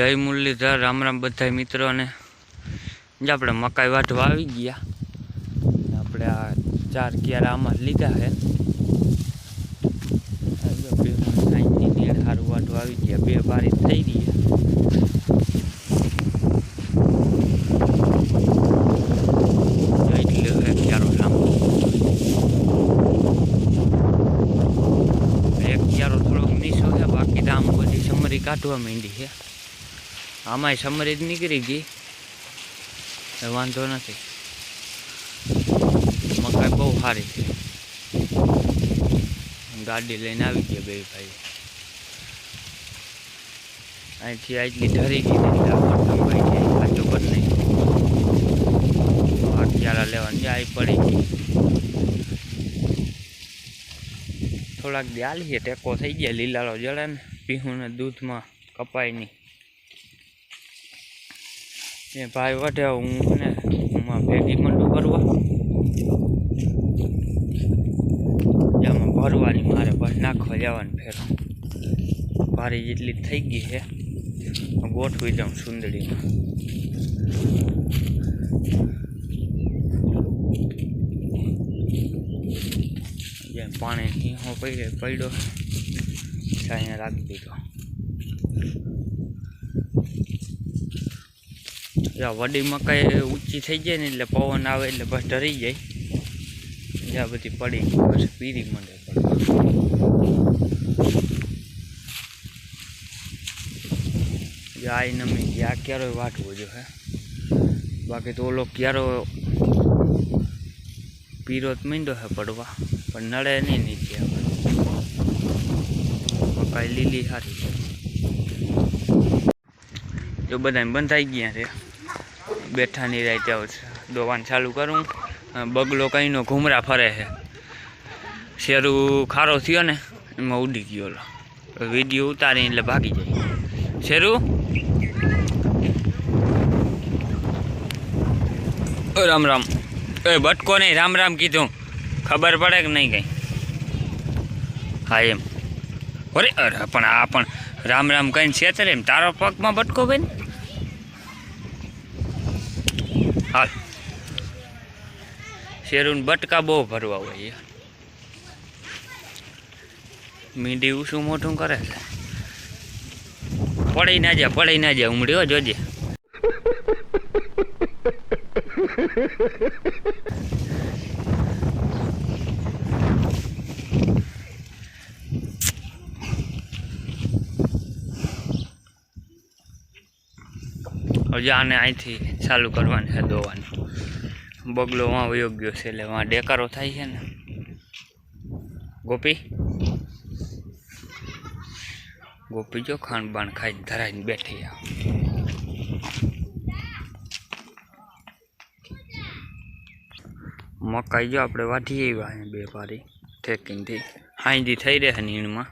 જય મુરલીધર, રામ રામ બધા મિત્રોને જે આપણે મકાઈ વાટ આવી ગયા. આપણે આ ચાર ક્યારા આમાં લીધા છે. સારું વાટવા આવી ગયા. બે બારી થઈ સમરી કાઢવા માંડી છે. આમાંય સમરી જ નીકળી ગઈ. વાંધો નથી. મકાઈ બહુ સારી છે. ગાડી લઈને આવી ગયા બે ભાઈ અહીંથી આટલી ઢરી ગઈ એટલે આપણે સાચું પર નહીં. અત્યારે લેવાની જાય પડી ગઈ. થોડાક દી આલીએ ટેકો થઈ ગયા, લીલાળો જળે ને પીહું ને દૂધમાં કપાય નહીં. એ ભાઈ વટે હું ને હું ભેગી મંડું ભરવા. એમાં ભરવાની મારે ભાઈ નાખવા જવાનું ફેરો ભારી જેટલી થઈ ગઈ છે ગોઠવી દઉં સુંદરીમાં જેમ પાણી હીહો પડ્યો પડ્યો અહીંયા રાખી દીધો. જ્યાં વડી મકાઈ ઊંચી થઈ જાય ને એટલે પવન આવે એટલે બસ ડરી જાય. જ્યાં બધી પડી બસ પીરી મંડે આ નમી ગયા ક્યારો વાટવો જો હે? બાકી તો ઓલો ક્યારો પીરો જ મીંડો હે પડવા? પણ નડે નહીં નીચે મકાઈ લીલી સારી જો બધા બંધાઈ ગયા છે બેઠાની રાતે આવશે દોવાન ચાલુ કરું. બગલો કંઈનો ઘૂમરા ફરે છે. શેરું ખારો થયો ને, એમાં ઉડી ગયો વીડિયો ઉતારી એટલે ભાગી જાય. શેરું? રામ રામ. એ બટકો નહીં, રામ રામ કીધું. ખબર પડે કે નહીં કંઈ? હા, એમ. અરે અરે, પણ આ પણ રામ રામ કહીને છેતરે એમ. તારો પગમાં બટકો બેન? હાલ. શેરુન બટકા બહુ ભરવા હોય મીંડી ઉસું મોટું કરે છે. પડી ના જાય પડી ના જાય ઉમડ્યો જોજે. હવે આને અહીંથી ચાલુ કરવાની છે દોવાનું. બગલો વાં વયો ગયો છે એટલે વાં ડેકારો થાય છે ને. ગોપી? ગોપી જો ખાંડ બાણ ખાઈ ધરાઈને બેઠી આ મકાઈ જો આપણે વાઢી આવ્યા બે પારી, ઠેકીનથી. હાંજી થઈ રહે નીણમાં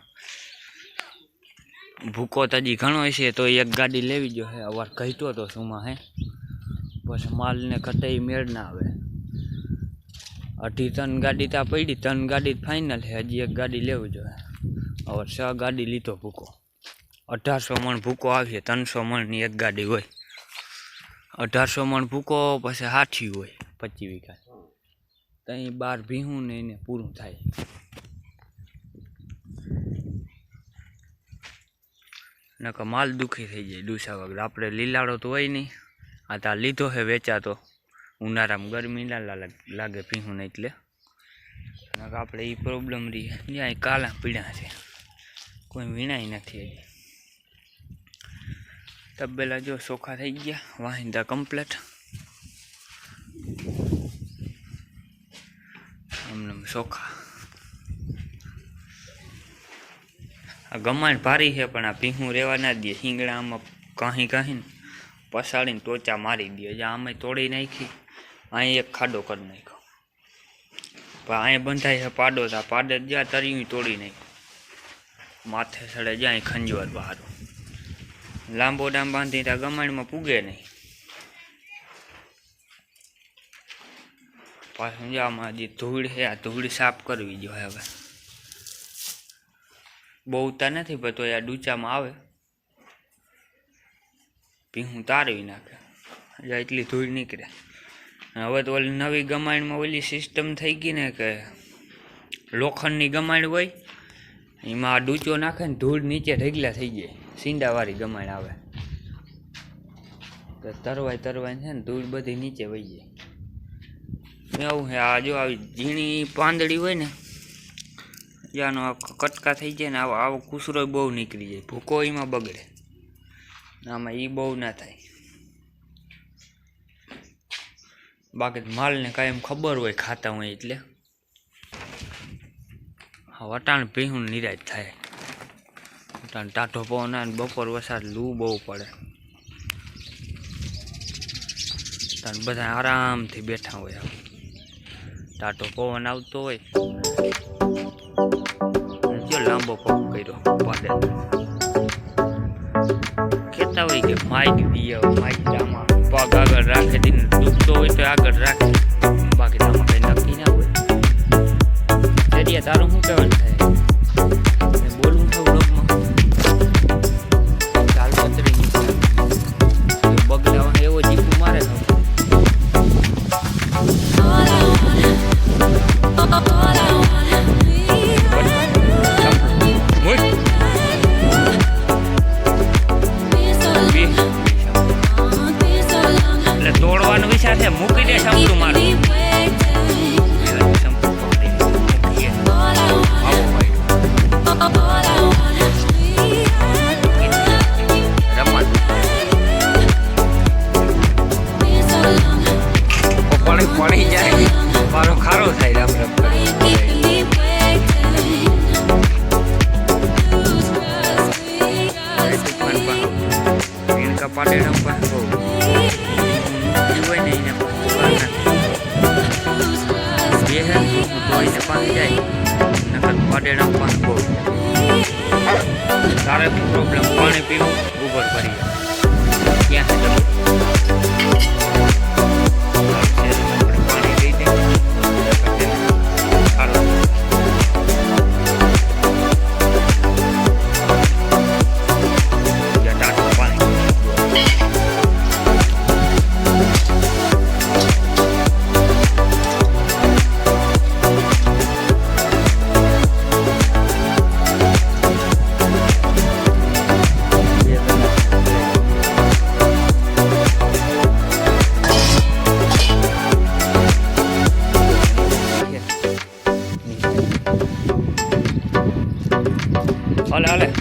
ભૂકો તો હજી ઘણો હશે, તો એક ગાડી લેવી જો હે અવાર કહીતો તો શું હે. પછી માલને કટાઈ મેળ ના આવે. અઢી ત્રણ ગાડી ત્યાં પડી, ત્રણ ગાડી ફાઇનલ છે. હજી એક ગાડી લેવી જોઈએ. હવે છ ગાડી લીધો ભૂકો. અઢારસો મણ ભૂકો આવીએ, ત્રણસો મણની એક ગાડી હોય. અઢારસો મણ ભૂકો પછી હાથી હોય, પચીસ વીઘા. ત્યાં બાર ભીહું ને એને પૂરું થાય. નકર માલ દુખી થઈ જાય, ડૂસા વગર. આપણે લીલાડો તો હોય નહીં. આ તા લીધો હે વેચાતો. ઉનાળામાં ગરમી ના લાગે ને એટલે. આપણે એ પ્રોબ્લેમ રહી. ત્યાં કાલા પીડા છે. કોઈ વીણાય નથી હજી. તબેલા જો ચોખા થઈ ગયા વાહિંદા કમ્પ્લેટ એમને ચોખા આ ગમાણ ભારી છે, પણ આ ભીહું રહેવા ના દે. શીંગડા આમાં કાંઈ કાંઈ કાહીને પસાડીને ટોચા મારી દે. જે આમે તોડી નાખી. અહીં એક ખાડો કરી નાખ્યો. પણ અહીં બંધાય છે પાડો તા પાડે જ્યાં તરી તોડી નાખ્યું માથે સડે જ્યાં ખંજવાર બહાર. લાંબો ડામ બાંધી ત્યાં ગમાણમાં પૂગે નહીં. પાછું આમાં જે ધૂળ છે, આ ધૂળ સાફ કરવી જોઈએ હવે. બહુ ઉતા નથી, પણ તો આ ડૂચામાં આવે. ભીહું તારવી નાખે. એટલે એટલી ધૂળ નીકળે. હવે તો ઓલી નવી ગમાણમાં ઓલી સિસ્ટમ થઈ ગઈ ને કે લોખંડની ગમાણ હોય, એમાં ડૂચો નાખે ને ધૂળ નીચે ઢગલા થઈ જાય. સીંડાવાળી ગમાણ આવે. તો તરવાય તરવાય છે ને ધૂળ બધી નીચે વહી જાય. એવું છે, આ જો આવી ઝીણી પાંદડી હોય ને જાનો કટકા થઈ જાય ને આવો આવો કુસરો બહુ નીકળી જાય. ભૂકો એમાં બગડે. આમાં એ બહુ ના થાય. બાકી માલને કાંઈ એમ ખબર હોય ખાતા હોય એટલે. વટાણ ભીહું નિરાશ થાય. વટાણ ટાઢો પવન આવે બપોર વરસાદ લૂ બહુ પડે. તાન બધા આરામથી બેઠા હોય ટાટો પવન આવતો હોય. લાંબો પગ કર્યો હોય કે માઇક દીધી માઇક આમાં પગ આગળ રાખે, દીને દુખતો હોય તો આગળ રાખે. Me, તુફાન પાસે રેણકા પાટે રમવા બહુ હોય ને એને બે હે તો એને જાય નકર તારે પ્રોબ્લેમ પાણી પીવું ઉભર કરી ક્યાં હાલે હાલે